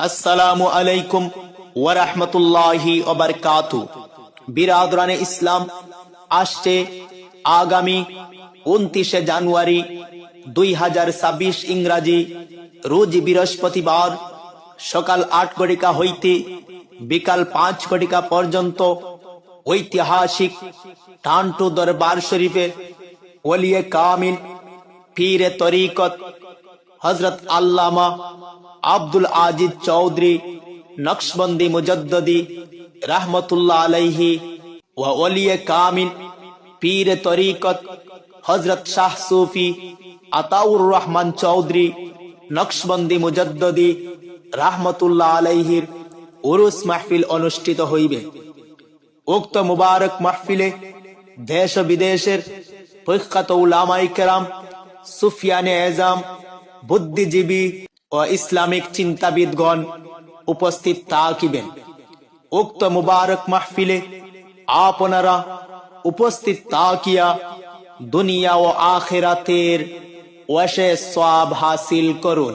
আসসালামু আলাইকুম ওয়ারহমতুল্লাহি ওবারকাতু বিরাদরানে ইসলাম আসছে আগামী উনত্রিশে জানুয়ারি দুই হাজার ছাব্বিশ ইংরাজি রোজ বৃহস্পতিবার সকাল আট ঘটিকা হইতে বিকাল পাঁচ ঘটিকা পর্যন্ত ঐতিহাসিক টান্টু দরবার শরীফে ওলিয়ে কামিল পীরে তরিকত হজরত আল্লামা আব্দুল আজিজ চৌধুরী, নকশবন্দি মুজদ্দদি রহমতুল্লাহ আলাইহি ও ওলিয়ে কামিল পীর তরিকত হজরত শাহ সুফি আতাউর রহমান চৌধুরী, নকশবন্দি মুজদ্দদি রহমতুল্লাহ আলাইহির উরুস মাহফিল অনুষ্ঠিত হইবে। উক্ত মুবারক মাহফিলে দেশ বিদেশের প্রখ্যাত উলামাই কেরাম সুফিয়ানে এজাম বুদ্ধিজীবী ও ইসলামিক চিন্তাবিদগণ উপস্থিত থাকিবেন উক্ত মুবারক মাহফিলে আপনারা উপস্থিত তাকিয়া দুনিয়া ও আখেরাতের ওয়াশে সওয়াব হাসিল করুন।